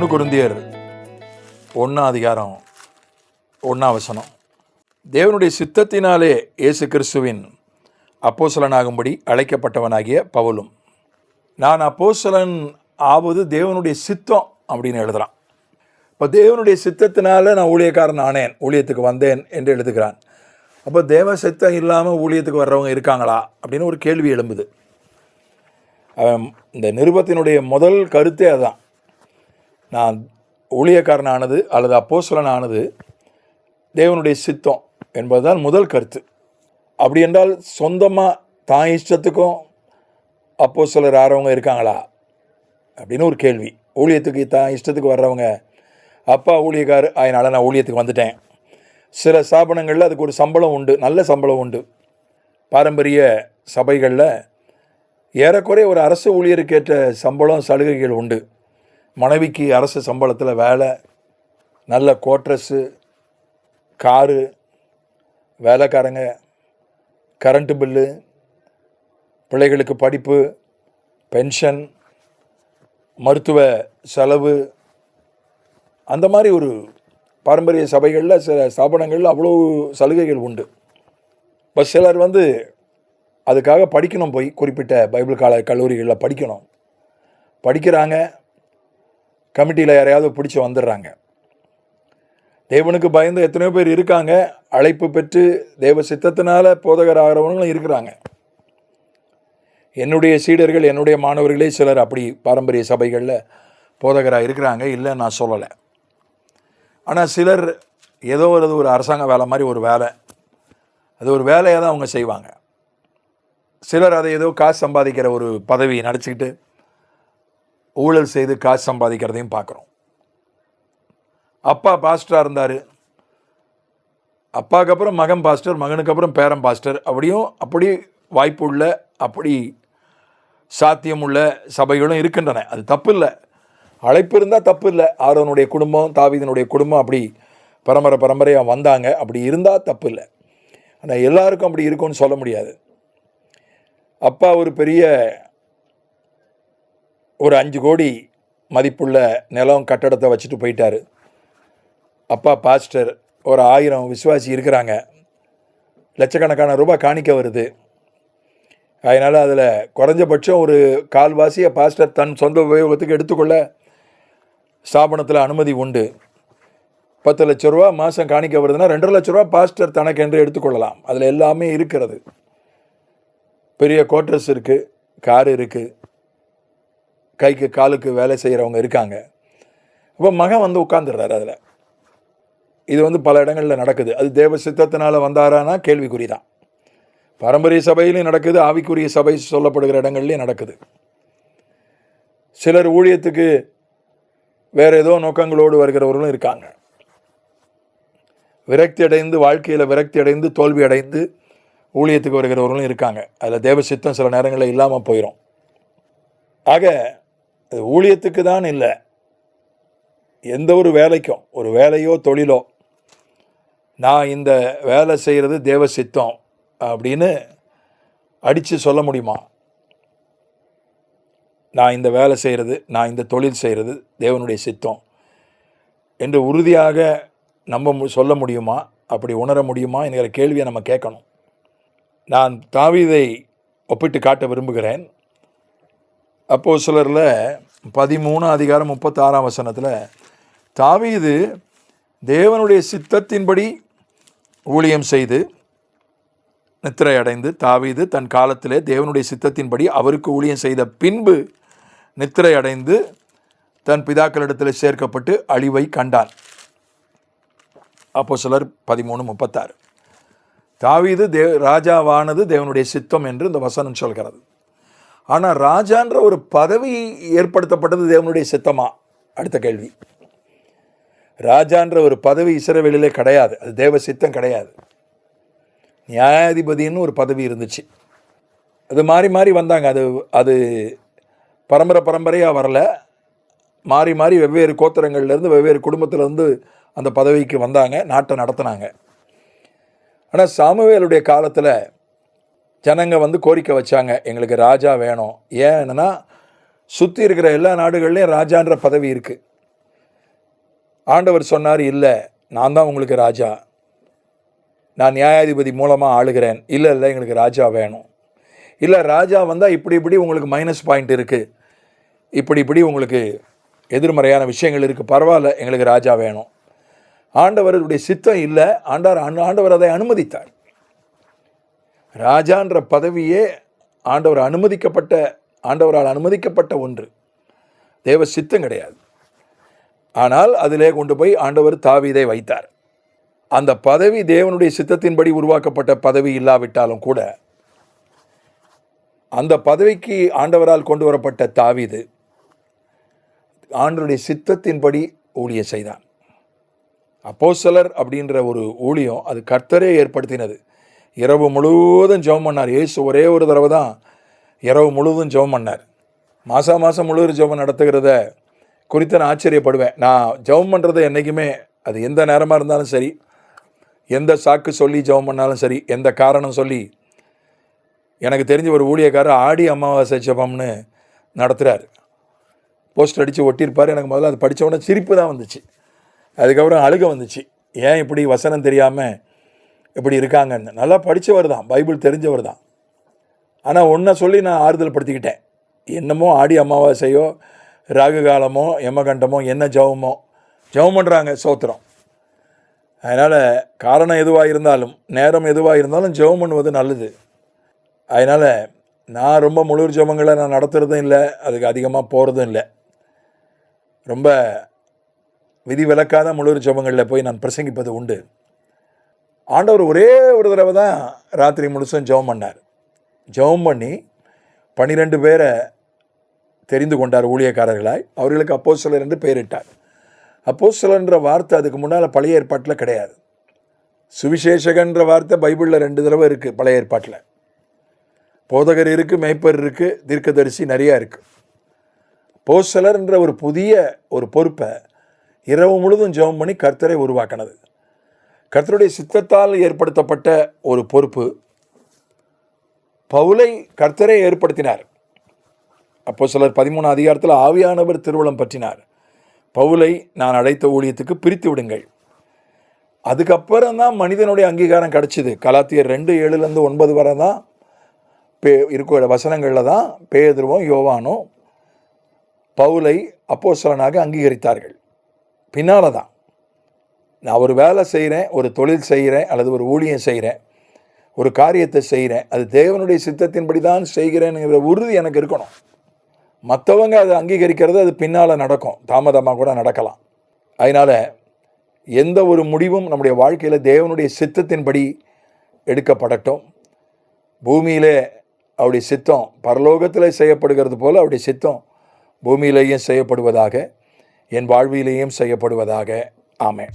ஒன்று குருந்தியர் ஒன்றா அதிகாரம் ஒன்றா வசனம். தேவனுடைய சித்தத்தினாலே இயேசு கிறிஸ்துவின் அப்போசலனாகும்படி அழைக்கப்பட்டவனாகிய பவுலும். நான் அப்போசலன் ஆவது தேவனுடைய சித்தம் அப்படின்னு எழுதுகிறான் இப்போ தேவனுடைய சித்தத்தினால நான் ஊழியக்காரன் ஆனேன் ஊழியத்துக்கு வந்தேன் என்று எழுதுகிறான். அப்போ தேவ சித்தம் இல்லாமல் ஊழியத்துக்கு வர்றவங்க இருக்காங்களா அப்படின்னு ஒரு கேள்வி எழும்புது. இந்த நிருபத்தினுடைய முதல் கருத்தே அதுதான் நான் ஊழியக்காரன் ஆனது அல்லது அப்போஸ்தலன் ஆனது தேவனுடைய சித்தம் என்பதுதான் முதல் கருத்து. அப்படி என்றால் சொந்தமாக தான் இஷ்டத்துக்கும் அப்போ சிலர் ஆறவங்க இருக்காங்களா? அப்படின்னு ஒரு கேள்வி. ஊழியத்துக்கு தான் இஷ்டத்துக்கு வர்றவங்க அப்பா ஊழியக்கார் அதனால் நான் ஊழியத்துக்கு வந்துட்டேன். சில ஸ்தாபனங்களில் அதுக்கு ஒரு சம்பளம் உண்டு நல்ல சம்பளம் உண்டு. பாரம்பரிய சபைகளில் ஏறக்குறைய ஒரு அரசு ஊழியருக்கேற்ற சம்பளம் சலுகைகள் உண்டு. மனைவிக்கு அரசு சம்பளத்தில் வேலை நல்ல கோட்ரஸ்ஸு காரு வேலைக்காரங்க கரண்ட்டு பில்லு பிள்ளைகளுக்கு படிப்பு பென்ஷன் மருத்துவ செலவு அந்த மாதிரி ஒரு பாரம்பரிய சபைகளில் சில ஸ்தாபனங்களில் அவ்வளோ சலுகைகள் உண்டு. இப்போ சிலர் வந்து அதுக்காக படிக்கணும் போய் குறிப்பிட்ட பைபிள் கால கல்லூரிகளில் படிக்கணும். படிக்கிறாங்க கமிட்டியில் யாரையாவது பிடிச்சி வந்துடுறாங்க. தேவனுக்கு பயந்து எத்தனையோ பேர் இருக்காங்க. அழைப்பு பெற்று தேவ சித்தத்தினால போதகர் ஆகிறவங்களும் இருக்கிறாங்க. என்னுடைய சீடர்கள் என்னுடைய மாணவர்களே சிலர் அப்படி பாரம்பரிய சபைகளில் போதகராக இருக்கிறாங்க. இல்லை நான் சொல்லலை. ஆனால் சிலர் ஏதோ ஒரு ஒரு அரசாங்க வேலை மாதிரி ஒரு வேலை. அது ஒரு வேலையை தான் அவங்க செய்வாங்க. சிலர் அதை ஏதோ காசு சம்பாதிக்கிற ஒரு பதவி நடிச்சுக்கிட்டு ஊழல் செய்து காசு சம்பாதிக்கிறதையும் பார்க்குறோம். அப்பா பாஸ்டராக இருந்தார். அப்பாவுக்கு அப்புறம் மகன் பாஸ்டர் மகனுக்கு அப்புறம் பேரன் பாஸ்டர் அப்படியும் அப்படி வாய்ப்பு உள்ள அப்படி சாத்தியம் உள்ள சபைகளும் இருக்கின்றன. அது தப்பு இல்லை. அழைப்பு இருந்தால் தப்பு இல்லை. ஆரோனுடைய குடும்பம் தாவிதனுடைய குடும்பம் அப்படி பரம்பரை பரம்பரையாக வந்தாங்க. அப்படி இருந்தால் தப்பு இல்லை. ஆனால் எல்லாருக்கும் அப்படி இருக்கும்னு சொல்ல முடியாது. அப்பா ஒரு பெரிய ஒரு அஞ்சு கோடி மதிப்புள்ள நிலம் கட்டடத்தை வச்சுட்டு போயிட்டார். அப்பா பாஸ்டர் ஒரு ஆயிரம் விசுவாசி இருக்கிறாங்க. லட்சக்கணக்கான ரூபாய் காணிக்க வருது. அதனால் அதில் குறைஞ்சபட்சம் ஒரு கால்வாசியை பாஸ்டர் தன் சொந்த உபயோகத்துக்கு எடுத்துக்கொள்ள ஸ்தாபனத்தில் அனுமதி உண்டு. பத்து லட்ச ரூபா மாதம் காணிக்க வருதுன்னா ரெண்டரை லட்ச ரூபா பாஸ்டர் தனக்கென்று எடுத்துக்கொள்ளலாம். அதில் எல்லாமே இருக்கிறது. பெரிய கோட்ரஸ் இருக்குது கார் இருக்குது கைக்கு காலுக்கு வேலை செய்கிறவங்க இருக்காங்க. இப்போ மகன் வந்து உட்காந்துடுறாரு அதில். இது வந்து பல இடங்களில் நடக்குது. அது தேவ சித்தத்தினால் வந்தாரானா? கேள்விக்குறி தான் பாரம்பரிய சபையிலையும் நடக்குது ஆவிக்குரிய சபை சொல்லப்படுகிற இடங்கள்லையும் நடக்குது. சிலர் ஊழியத்துக்கு வேறு ஏதோ நோக்கங்களோடு வருகிறவர்களும் இருக்காங்க. விரக்தி அடைந்து வாழ்க்கையில் விரக்தி அடைந்து தோல்வி அடைந்து ஊழியத்துக்கு வருகிறவர்களும் இருக்காங்க. அதில் தேவ சித்தம் சில நேரங்களில் இல்லாமல் போயிடும் ஆக ஊழியத்துக்கு தான் இல்லை. எந்த ஒரு வேலைக்கும் ஒரு வேலையோ தொழிலோ நான் இந்த வேலை செய்கிறது தேவ சித்தம் அப்படின்னு அடித்து சொல்ல முடியுமா? நான் இந்த வேலை செய்கிறது நான் இந்த தொழில் செய்கிறது தேவனுடைய சித்தம் என்று உறுதியாக நம்ப மு- சொல்ல முடியுமா? அப்படி உணர முடியுமா என்கிற கேள்வியை நம்ம கேட்கணும். நான் தாவிதை ஒப்பிட்டு காட்ட விரும்புகிறேன். அப்போ சிலரில் பதிமூணு அதிகாரம் முப்பத்தாறாம் வசனத்தில் தாவீது தேவனுடைய சித்தத்தின்படி ஊழியம் செய்து நித்திரை அடைந்து தாவீது தன் காலத்திலே தேவனுடைய சித்தத்தின்படி அவருக்கு ஊழியம் செய்த பின்பு நித்திரை அடைந்து தன் பிதாக்களிடத்தில் சேர்க்கப்பட்டு அழிவை கண்டான் அப்போ சிலர் பதிமூணு முப்பத்தாறு. தாவீது தேவ் ராஜாவானது தேவனுடைய சித்தம் என்று இந்த வசனம் சொல்கிறது. ஆனால் ராஜான்ற ஒரு பதவி ஏற்படுத்தப்பட்டது தேவனுடைய சித்தமா? அடுத்த கேள்வி. ராஜான்ற ஒரு பதவி இஸ்ரவேலிலே கிடையாது. அது தேவ சித்தம் கிடையாது. நியாயாதிபதின்னு ஒரு பதவி இருந்துச்சு. அது மாறி மாறி வந்தாங்க. அது அது பரம்பரை பரம்பரையாக வரல. மாறி மாறி வெவ்வேறு கோத்திரங்கள்லேருந்து வெவ்வேறு குடும்பத்திலேருந்து அந்த பதவிக்கு வந்தாங்க. நாட்டை நடத்துனாங்க. ஆனால் சாமுவேலுடைய காலத்தில் ஜனங்க வந்து கோரிக்கை வச்சாங்க எங்களுக்கு ராஜா வேணும். ஏன் சுற்றி இருக்கிற எல்லா நாடுகள்லேயும் ராஜான்ற பதவி இருக்குது ஆண்டவர் சொன்னார் இல்லை நான் தான் உங்களுக்கு ராஜா. நான் நியாயாதிபதி மூலமாக ஆளுகிறேன். இல்லை இல்லை எங்களுக்கு ராஜா வேணும். இல்லை ராஜா வந்தால் இப்படி இப்படி உங்களுக்கு மைனஸ் பாயிண்ட் இருக்குது இப்படி இப்படி உங்களுக்கு எதிர்மறையான விஷயங்கள் இருக்குது பரவாயில்ல எங்களுக்கு ராஜா வேணும். ஆண்டவருடைய சித்தம் இல்லை. ஆண்டார் ஆண்டவர் அதை அனுமதித்தார். ராஜான்ற பதவியே ஆண்டவர் அனுமதிக்கப்பட்ட ஆண்டவரால் அனுமதிக்கப்பட்ட ஒன்று. தேவ சித்தம் கிடையாது. ஆனால் அதிலே கொண்டு போய் ஆண்டவர் தாவீதை வைத்தார். அந்த பதவி தேவனுடைய சித்தத்தின்படி உருவாக்கப்பட்ட பதவி இல்லாவிட்டாலும் கூட அந்த பதவிக்கு ஆண்டவரால் கொண்டு வரப்பட்ட தாவீது ஆண்டருடைய சித்தத்தின்படி ஊழியம் செய்தான். அப்போ சிலர் அப்படின்ற ஒரு ஊழியம் அது கர்த்தரே ஏற்படுத்தினது. இரவு முழுவதும் ஜெபம் பண்ணார். இயேசு ஒரே ஒரு தடவை தான் இரவு முழுவதும் ஜெபம் பண்ணார். மாதம் மாதம் முழுவதும் ஜெபம் நடத்துகிறத குறித்து நான் ஆச்சரியப்படுவேன். நான் ஜெபம் பண்ணுறது என்றைக்குமே அது எந்த நேரமாக இருந்தாலும் சரி எந்த சாக்கு சொல்லி ஜெபம் பண்ணாலும் சரி எந்த காரணம் சொல்லி எனக்கு தெரிஞ்ச ஒரு ஊழியக்காரர் ஆடி அமாவாசை ஜெபம்னு நடத்துகிறார் போஸ்டர் அடித்து ஒட்டியிருப்பார். எனக்கு முதல்ல அது படித்த உடனே சிரிப்பு தான் வந்துச்சு. அதுக்கப்புறம் அழுக வந்துச்சு. ஏன் இப்படி வசனம் தெரியாமல் இப்படி இருக்காங்கன்னு. நல்லா படித்தவர் தான். பைபிள் தெரிஞ்சவர் தான். ஆனால் ஒன்றை சொல்லி நான் ஆறுதல் படுத்திக்கிட்டேன். என்னமோ ஆடி அமாவாசையோ ராகு காலமோ யமகண்டமோ என்ன ஜெபமோ ஜெபம் பண்ணுறாங்க சோத்திரம். அதனால் காரணம் எதுவாக இருந்தாலும் நேரம் எதுவாக இருந்தாலும் ஜெபம் பண்ணுவது நல்லது. அதனால் நான் ரொம்ப முழு ஜெபங்களை நான் நடத்துகிறதும் இல்லை அதுக்கு அதிகமாக போகிறதும் இல்லை. ரொம்ப விதி விலக்காத முழு ஜெபங்களில் போய் நான் பிரசங்கிப்பது உண்டு. ஆண்டவர் ஒரே ஒரு தடவை தான் ராத்திரி முழுசும் ஜெபம் பண்ணார். ஜெபம் பண்ணி பன்னிரெண்டு பேரை தெரிந்து கொண்டார் ஊழியக்காரர்களாய். அவர்களுக்கு அப்போஸ்தலர் என்று பெயரிட்டார். அப்போஸ்தலர்ன்ற வார்த்தை அதுக்கு முன்னால் பழைய ஏற்பாட்டில் கிடையாது. சுவிசேஷகன்ற வார்த்தை பைபிளில் ரெண்டு தடவை இருக்குது பழைய ஏற்பாட்டில். போதகர் இருக்குது மேய்ப்பர் இருக்குது தீர்க்கதரிசி நிறையா இருக்குது போஸ்தலர்ன்ற ஒரு புதிய ஒரு பொறுப்பை இரவு முழுதும் ஜெபம் பண்ணி கர்த்தரை உருவாக்கினது. கர்த்தருடைய சித்தத்தால் ஏற்படுத்தப்பட்ட ஒரு பொறுப்பு. பவுலை கர்த்தரே ஏற்படுத்தினார். அப்போ சிலர் பதிமூணு அதிகாரத்தில் ஆவியானவர் திருவுளம் பற்றினார். பவுலை நான் அழைத்த ஊழியத்துக்கு பிரித்து விடுங்கள். அதுக்கப்புறம் தான் மனிதனுடைய அங்கீகாரம் கிடச்சிது. கலாத்தியர் ரெண்டு ஏழுலேருந்து ஒன்பது வரை தான் பே இருக்கிற வசனங்களில் தான் பேதுருவும் யோவானும் பவுலை அப்போஸ்தலனாக அங்கீகரித்தார்கள். பின்னால் தான். நான் ஒரு வேலை செய்கிறேன் ஒரு தொழில் செய்கிறேன் அல்லது ஒரு ஊழியம் செய்கிறேன் ஒரு காரியத்தை செய்கிறேன் அது தேவனுடைய சித்தத்தின்படி தான் செய்கிறேனுங்கிற உறுதி எனக்கு இருக்கணும். மற்றவங்க அதை அங்கீகரிக்கிறது அது பின்னால் நடக்கும். தாமதமாக கூட நடக்கலாம். அதனால் எந்த ஒரு முடிவும் நம்முடைய வாழ்க்கையில் தேவனுடைய சித்தத்தின்படி எடுக்கப்படட்டும். பூமியிலே அவருடைய சித்தம் பரலோகத்தில் செய்யப்படுகிறது போல் அவருடைய சித்தம் பூமியிலேயும் செய்யப்படுவதாக என் வாழ்விலேயும் செய்யப்படுவதாக. Amen.